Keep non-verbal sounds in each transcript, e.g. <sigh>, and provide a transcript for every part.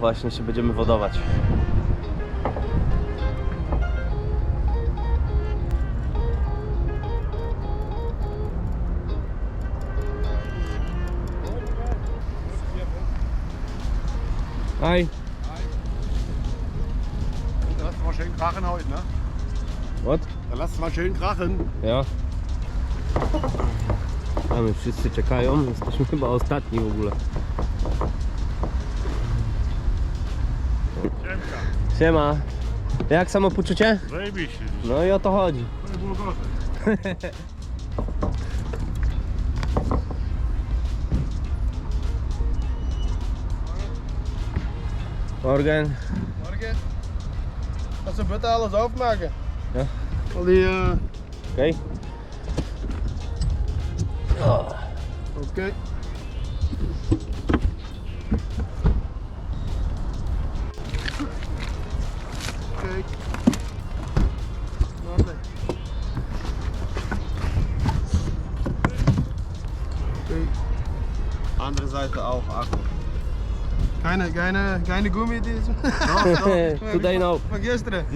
właśnie się będziemy wodować. Hi. Da lasst mal schön krachen heute, ne? What? Da lasst mal schön krachen. Ja. Mamy wszyscy czekają, jesteśmy chyba ostatni w ogóle. Siema. Jak samopoczucie? Zajebiście. No i o to chodzi. To było gorzej. <laughs> Morgen. Morgen. Als we buiten alles afmaken. Al die, eh, Okej. Oké. Kijk. Keine, keine, keine Gummi diesem. Today <laughs> no. <laughs> Van gisteren. <laughs>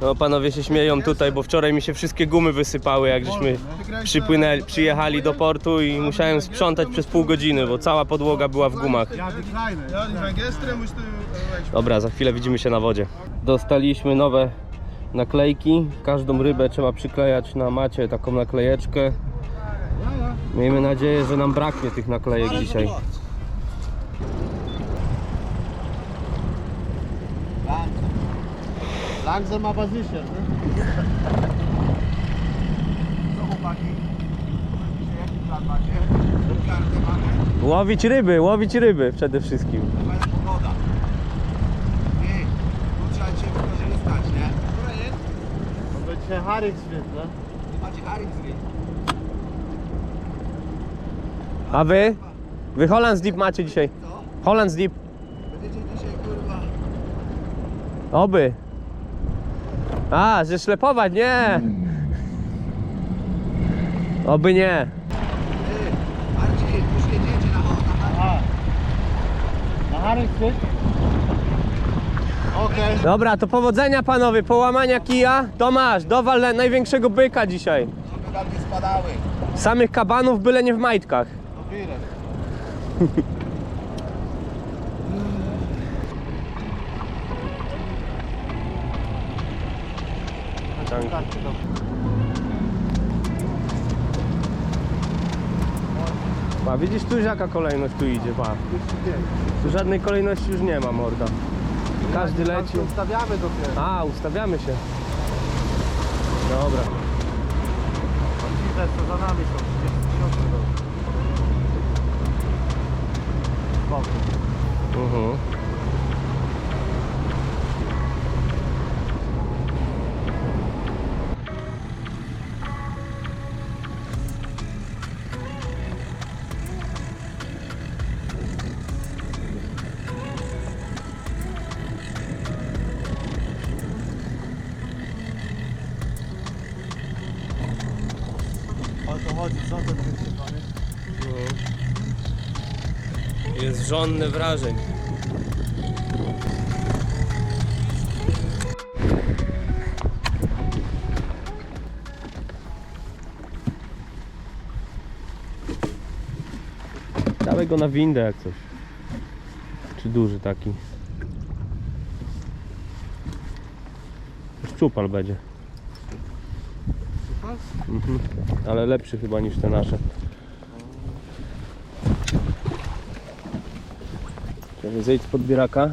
No panowie się śmieją tutaj, bo wczoraj mi się wszystkie gumy wysypały, jak żeśmy przypłynęli, przyjechali do portu i musiałem sprzątać przez pół godziny, bo cała podłoga była w gumach. Wegspoelen. Dobra, za chwilę widzimy się na wodzie. Dostaliśmy nowe naklejki. Każdą rybę trzeba przyklejać na macie taką naklejeczkę. Miejmy nadzieję, że nam braknie tych naklejek dzisiaj. Langsam. Aber sicher, ne? Co chłopaki? Dzisiaj jaki plan macie? Mamy? Łowić ryby, łowić ryby przede wszystkim. Fajna pogoda. Ty, tu trzeba cię wykorzystać, nie? Która jest? To będzie Harringswind, ne? Ty macie Harringswind. A wy? Wy Hollands Deep macie dzisiaj. Co? Hollands Deep. Będziecie dzisiaj, kurwa... Oby. A, że ślepować, nie. Oby nie. Ty, Marcin, już jedziecie na na Na Harringswind? Okej. Dobra, to powodzenia panowie, połamania kija. Tomasz, dowal na- największego byka dzisiaj. Żeby nam nie spadały. Samych kabanów, byle nie w majtkach. Widzisz tu jaka kolejność tu idzie, pa. Tu żadnej kolejności już nie ma, morda. Każdy leci. Ustawiamy dopiero. A, ustawiamy się. Dobra. Możliwe, co za nami są. To chodzi, co to będzie, panie? Jest żonny wrażeń. Dawaj go na windę jak coś. Czy duży taki? Szczupal będzie. Mhm. Ale lepszy chyba niż te nasze. Czekaj, Zejdź z podbieraka.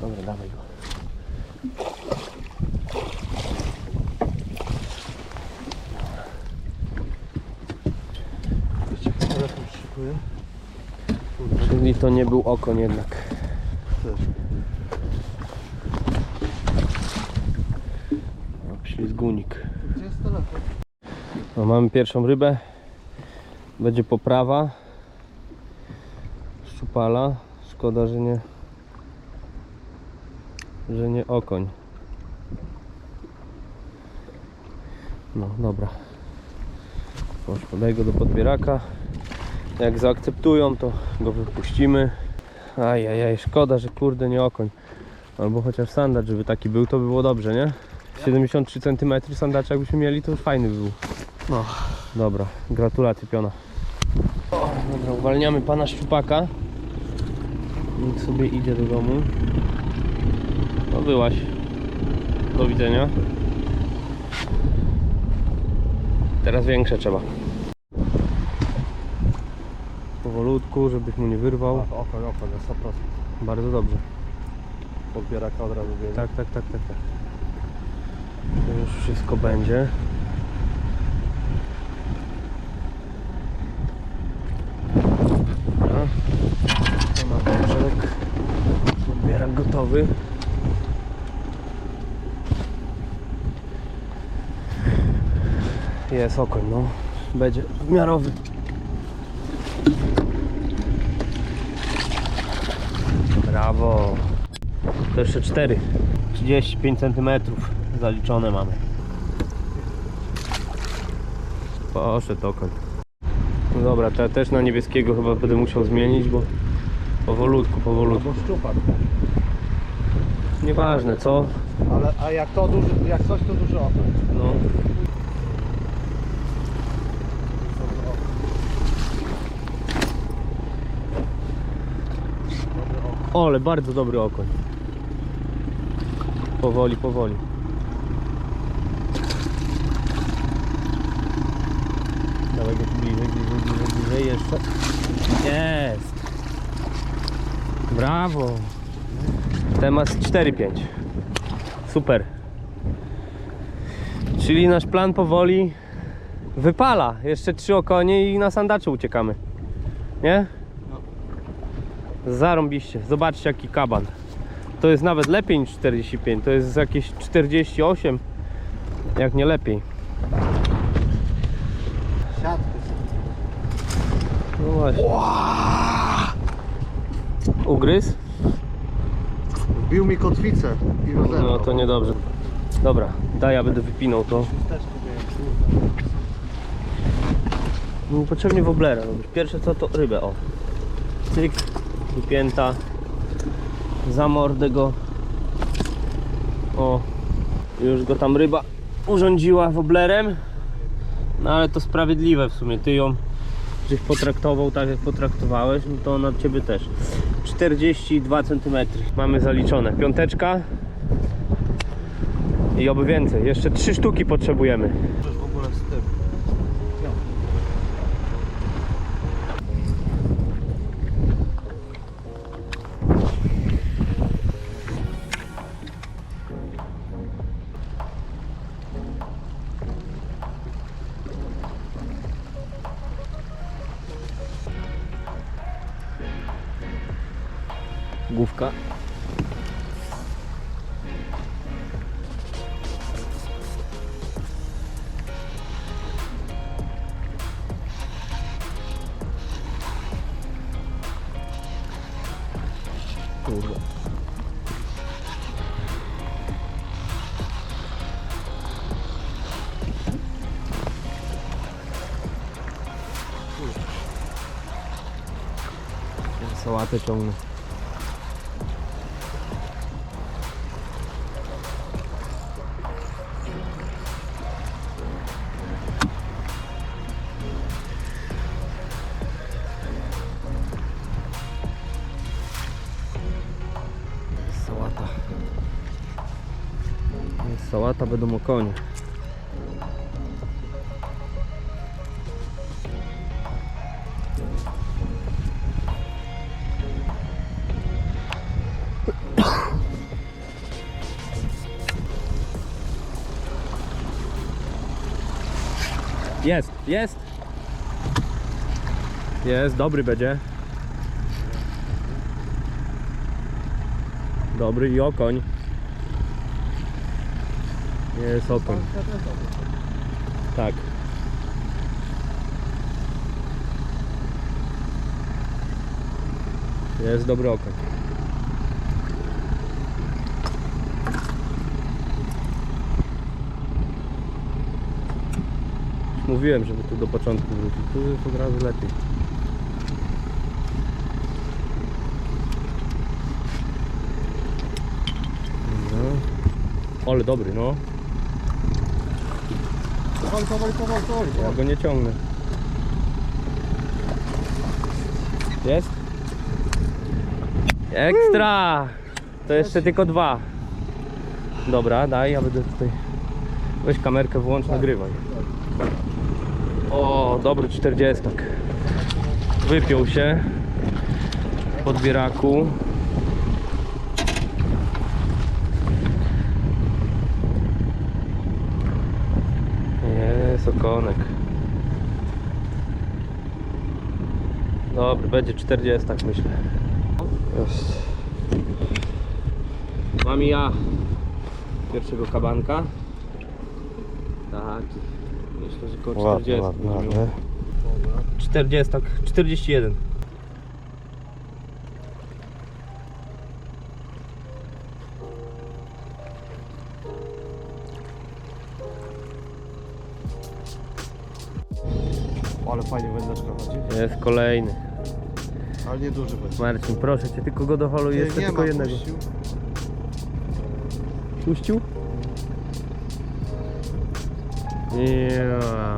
Dobra, dawaj go. Czyli to nie był okon jednak. Ślizgunik. Gdzie jest telefon? No, mamy pierwszą rybę. Będzie poprawa. Szczupala. Szkoda, że nie. Że nie okoń. No dobra. Może podaj go do podbieraka. Jak zaakceptują, to go wypuścimy. Ajajaj, szkoda, że kurde nie okoń. Albo chociaż sandacz, żeby taki był, to by było dobrze, nie? 73 cm sandacza jakbyśmy mieli, to już fajny by był. No, dobra, gratulacje piona. Dobra, uwalniamy pana szczupaka. Niech sobie idzie do domu. No byłaś. Do widzenia. Teraz większe trzeba. Powolutku, żebyś mu nie wyrwał. Oko, oko, na 100%. Bardzo dobrze. Podbieraka od razu bierze. Tak, tak, tak, tak, tak. To już wszystko będzie. Dobra. To brzeg. Podbierak gotowy. Jest okoń, no. Będzie miarowy. Brawo. To jeszcze 4. 35 cm zaliczone mamy. Poszedł okoń. No dobra, to ja też na niebieskiego chyba będę musiał zmienić, bo powolutku, powolutku. Albo szczupak. Nieważne co, Ale, a jak to duży, jak coś to duży oko. no. Ale bardzo dobry okoń. Powoli, powoli. Dawaj go bliżej, bliżej, bliżej, bliżej jeszcze. Jest! Brawo! Temat 4-5. Super. Czyli nasz plan powoli wypala. Jeszcze trzy okonie i na sandacze uciekamy. Nie? Zarąbiście. Zobaczcie jaki kaban. To jest nawet lepiej niż 45. To jest jakieś 48. Jak nie lepiej. Siatki. No właśnie. Ugryz? Wbił mi kotwicę i rozerwał. No to niedobrze. Dobra, daj ja będę wypinał to. No, potrzebnie woblera. Pierwsze co to rybę, o. Cyk, wypięta. Za mordę go. O, już go tam ryba urządziła woblerem. No ale to sprawiedliwe w sumie. Ty ją żeś potraktował tak jak potraktowałeś, no to ona ciebie też. 42 cm mamy zaliczone. Piąteczka. I oby więcej. Jeszcze trzy sztuki potrzebujemy. Sałatę ciągnę. Sałata. Sałata, będą okonie. Jest, jest. Jest, dobry będzie. Dobry i okoń. Jest okoń. Tak. Jest dobry okoń. Mówiłem, żeby tu do początku wrócić. Tu jest od razu lepiej. No. Ale dobry, no. Powoli, powoli, powoli, powoli. Ja go nie ciągnę. Jest? Ekstra! To jeszcze tylko dwa. Dobra, daj, ja będę tutaj. Weź kamerkę, włącz, nagrywaj. O, dobry 40. Wypiął się pod bieraku. Jest okonek. Dobry, będzie 40 myślę. Jest. Mam ja pierwszego kabanka. Taki. Myślę, że koło 40. będzie miał. 40, 41. Ale fajnie wędeczka chodzi. Jest kolejny. Ale nie duży będzie. Marcin, proszę cię, tylko go jeszcze nie tylko ma, jednego. puścił. Puścił? Ja.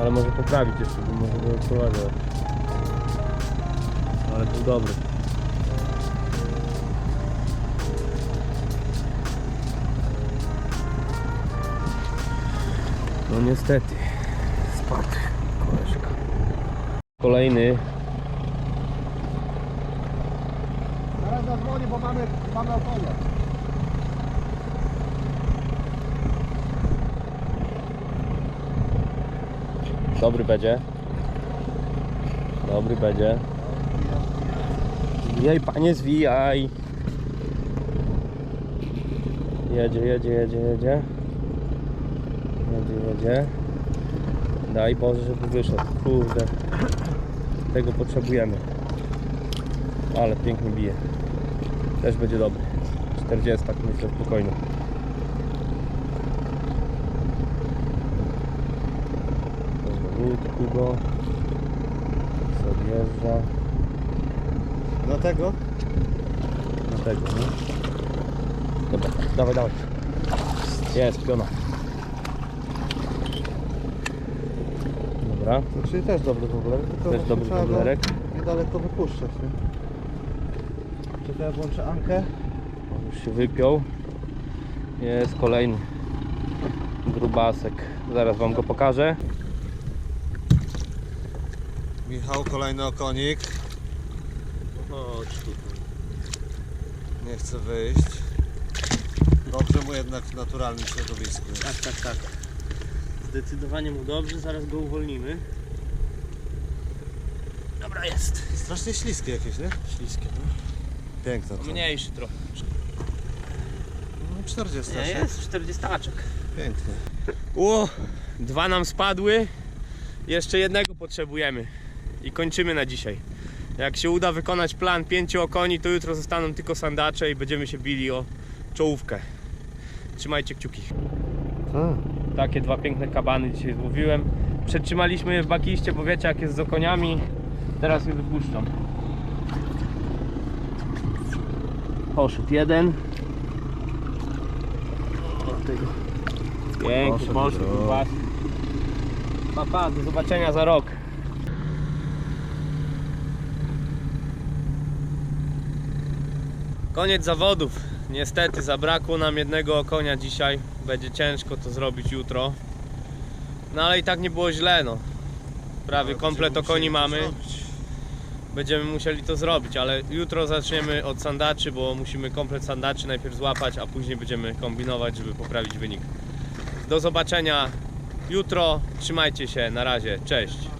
Ale może poprawić jeszcze, bo może go odprowadzić. Ale był dobry. No niestety, spadł koleżka. Kolejny Zaraz zadzwonię, bo mamy, mamy okonie. Dobry będzie. Dobry będzie. Zwijaj panie, zwijaj. Jedzie, jedzie, jedzie, jedzie. Jedzie, jedzie. Daj Boże, żeby wyszedł. Kurde. Tego potrzebujemy. Ale pięknie bije. Też będzie dobry. 40 tak myślę spokojnie. Go. Odjeżdża. Do tego? Tego, nie? Dobra, dawaj, dawaj. Jest, piona. Dobra, To czyli też dobry wobler. Tylko też dobry woblerek. Niedaleko wypuszczać, nie? Ja włączę Ankę. On już się wypiął. Jest kolejny grubasek. Zaraz wam go pokażę. Michał, kolejny okonik. Chodź tutaj. Nie chce wyjść. Dobrze mu jednak w naturalnym środowisku. Tak, tak, tak. Zdecydowanie mu dobrze, zaraz go uwolnimy. Dobra, jest. Strasznie śliskie jakieś, nie? Śliskie, no. Piękne to. Mniejszy trochę. No, 40 Nie, się. jest 40 Pięknie. O, dwa nam spadły. Jeszcze jednego potrzebujemy. I kończymy na dzisiaj. Jak się uda wykonać plan pięciu okoni, to jutro zostaną tylko sandacze i będziemy się bili o czołówkę. Trzymajcie kciuki. Tak. Takie dwa piękne kabany dzisiaj złowiłem. Przetrzymaliśmy je w bakiście, bo wiecie jak jest z okoniami. Teraz je wypuszczam. Poszedł jeden. Od tego. Piękny, Poszedł. Pa, pa, do zobaczenia za rok. Koniec zawodów. Niestety zabrakło nam jednego konia dzisiaj. Będzie ciężko to zrobić jutro. No ale i tak nie było źle, no. Prawie komplet okoni mamy. Będziemy musieli to zrobić, ale jutro zaczniemy od sandaczy, bo musimy komplet sandaczy najpierw złapać, a później będziemy kombinować, żeby poprawić wynik. Do zobaczenia jutro. Trzymajcie się. Na razie. Cześć.